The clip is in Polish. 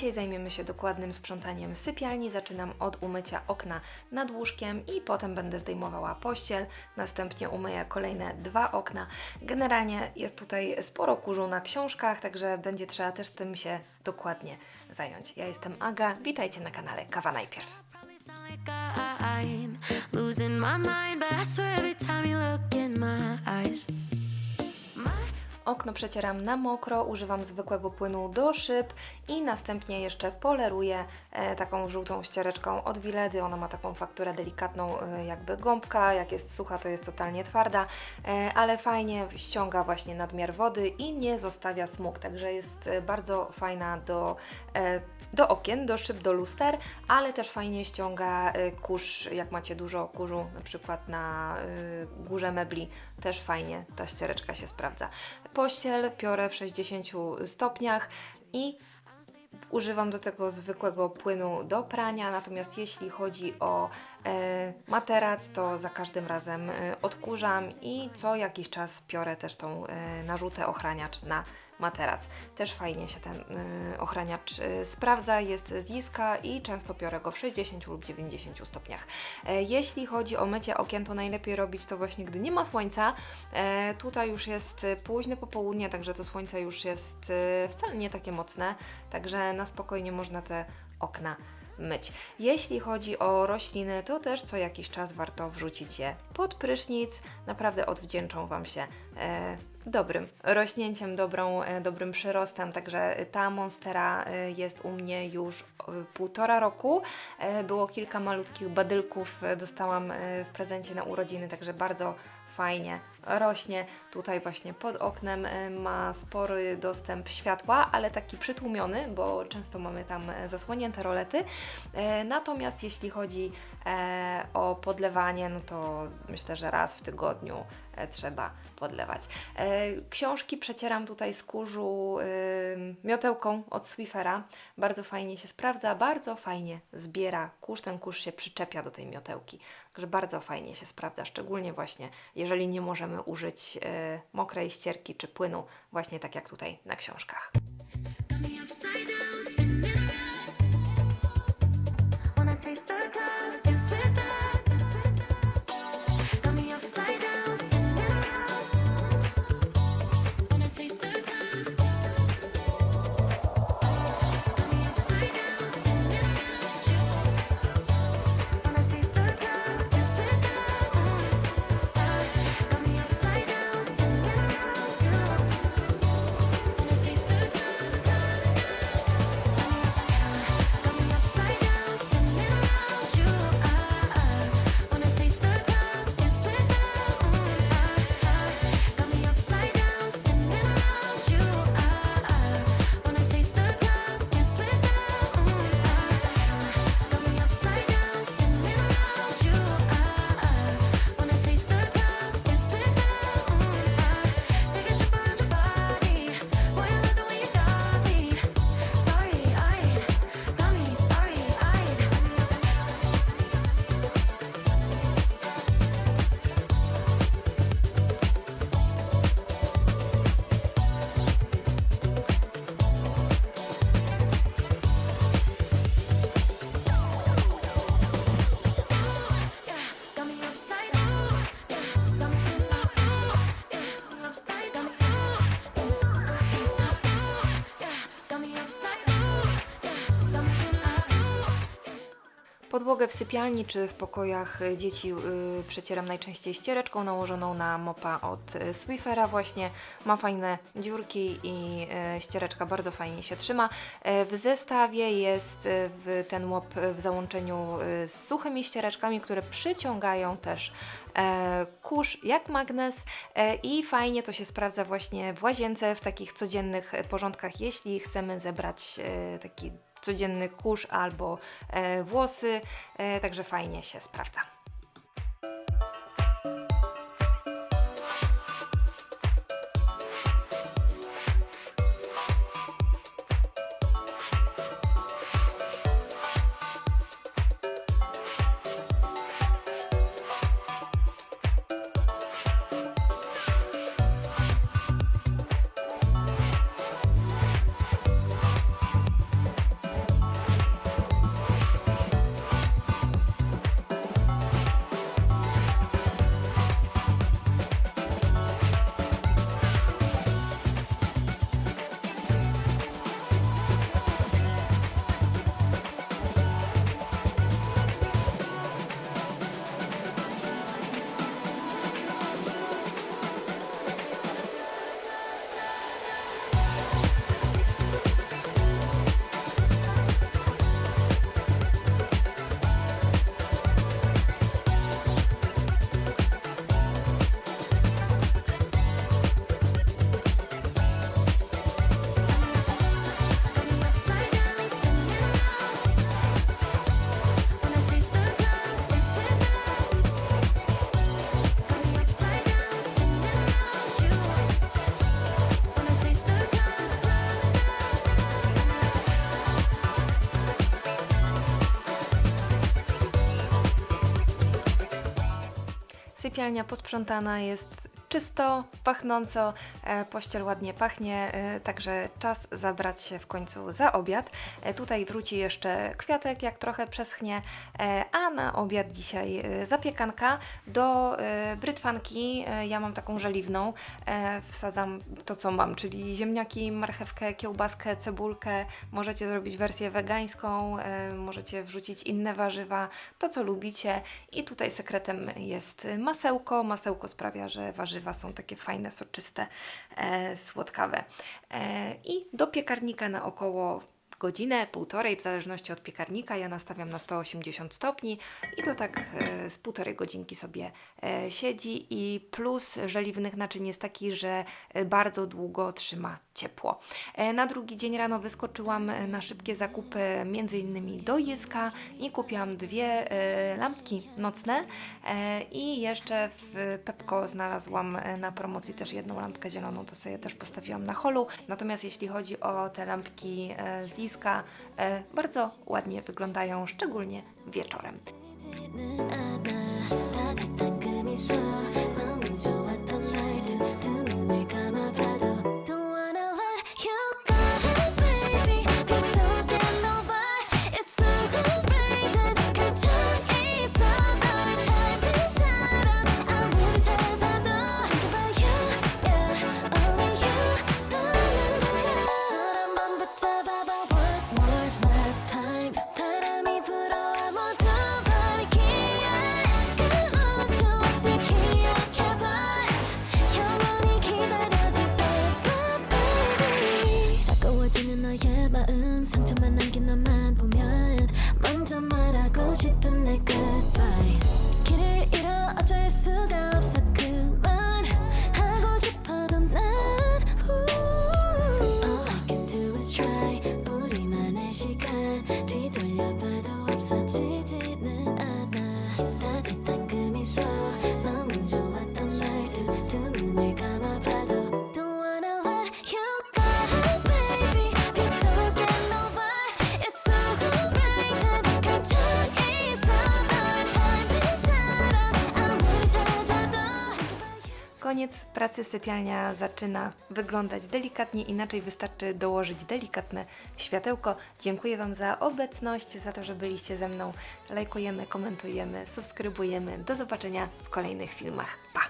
Dzisiaj zajmiemy się dokładnym sprzątaniem sypialni. Zaczynam od umycia okna nad łóżkiem i potem będę zdejmowała pościel. Następnie umyję kolejne dwa okna. Generalnie jest tutaj sporo kurzu na książkach, także będzie trzeba też tym się dokładnie zająć. Ja jestem Aga, witajcie na kanale Kawa Najpierw. Losing my mind, but I swear every time you look in my eyes, Okno przecieram na mokro, używam zwykłego płynu do szyb i następnie jeszcze poleruję e, taką żółtą ściereczką od Wiledy. Ona ma taką fakturę delikatną, e, jakby gąbka. Jak jest sucha, to jest totalnie twarda, e, ale fajnie ściąga właśnie nadmiar wody i nie zostawia smug. Także jest bardzo fajna do, do okien, do szyb, do luster, ale też fajnie ściąga kurz, jak macie dużo kurzu, na przykład na górze mebli, też fajnie ta ściereczka się sprawdza. Pościel piorę w 60 stopniach i używam do tego zwykłego płynu do prania, natomiast jeśli chodzi o materac, to za każdym razem e, odkurzam i co jakiś czas piorę też tą e, narzutę ochraniacz na materac. Też fajnie się ten e, ochraniacz e, sprawdza, jest z i często piorę go w 60 lub 90 stopniach. E, jeśli chodzi o mycie okien, to najlepiej robić to właśnie, gdy nie ma słońca. E, tutaj już jest e, późne popołudnie, także to słońce już jest e, wcale nie takie mocne, także na spokojnie można te okna myć. Jeśli chodzi o rośliny, to też co jakiś czas warto wrzucić je pod prysznic. Naprawdę odwdzięczą Wam się e, dobrym rośnięciem, dobrą, e, dobrym przyrostem. Także ta monstera e, jest u mnie już e, półtora roku. E, było kilka malutkich badylków, e, dostałam e, w prezencie na urodziny, także bardzo fajnie rośnie. Tutaj właśnie pod oknem e, ma spory dostęp światła, ale taki przytłumiony, bo często mamy tam e, zasłonięte rolety. E, Natomiast jeśli chodzi o podlewanie, no to myślę, że raz w tygodniu trzeba podlewać. E, Książki przecieram tutaj z kurzu ym, miotełką od Swifera. Bardzo fajnie się sprawdza, bardzo fajnie zbiera kurz. Ten kurz się przyczepia do tej miotełki. Także bardzo fajnie się sprawdza, szczególnie właśnie jeżeli nie możemy użyć e, mokrej ścierki czy płynu, właśnie tak jak tutaj na książkach. Podłogę w sypialni czy w pokojach dzieci y, przecieram najczęściej ściereczką nałożoną na mopa od y, Swifera właśnie. Ma fajne dziurki i y, ściereczka bardzo fajnie się trzyma. Y, W zestawie jest ten mop w załączeniu z suchymi ściereczkami, które przyciągają też e, kurz jak magnes e, i fajnie to się sprawdza właśnie w łazience w takich codziennych e, porządkach, jeśli chcemy zebrać e, taki codzienny kurz albo e, włosy, e, także fajnie się sprawdza. Sypialnia posprzątana jest czysto, pachnąco, e, pościel ładnie pachnie, e, także czas zabrać się w końcu za obiad. E, tutaj wróci jeszcze kwiatek, jak trochę przeschnie, a na obiad dzisiaj zapiekanka. Do brytwanki ja mam taką żeliwną, wsadzam to co mam, czyli ziemniaki, marchewkę, kiełbaskę, cebulkę. Możecie zrobić wersję wegańską, możecie wrzucić inne warzywa, to co lubicie. I tutaj sekretem jest masełko. Masełko sprawia, że warzywa są takie fajne, soczyste, e, słodkawe. E, I do piekarnika na około godzinę, półtorej, w zależności od piekarnika. Ja nastawiam na 180 stopni i to tak e, z półtorej godzinki sobie e, siedzi. I plus żeliwnych naczyń jest taki, że e, bardzo długo trzyma ciepło. Na drugi dzień rano wyskoczyłam na szybkie zakupy, między innymi do Jyska i kupiłam dwie lampki nocne i jeszcze w Pepko znalazłam na promocji też jedną lampkę zieloną, to sobie też postawiłam na holu. Natomiast jeśli chodzi o te lampki z E, bardzo ładnie wyglądają, szczególnie wieczorem. 상처만 남긴 너만 보면 먼저 말하고 싶은 내 goodbye. 길을 잃어 어쩔 수가 없어 그만 하고 싶어도 난 All I can do is try. 우리만의 시간 뒤 Koniec pracy sypialnia zaczyna wyglądać delikatnie inaczej. Wystarczy dołożyć delikatne światełko. Dziękuję Wam za obecność, za to, że byliście ze mną. Lajkujemy, komentujemy, subskrybujemy. Do zobaczenia w kolejnych filmach. Pa!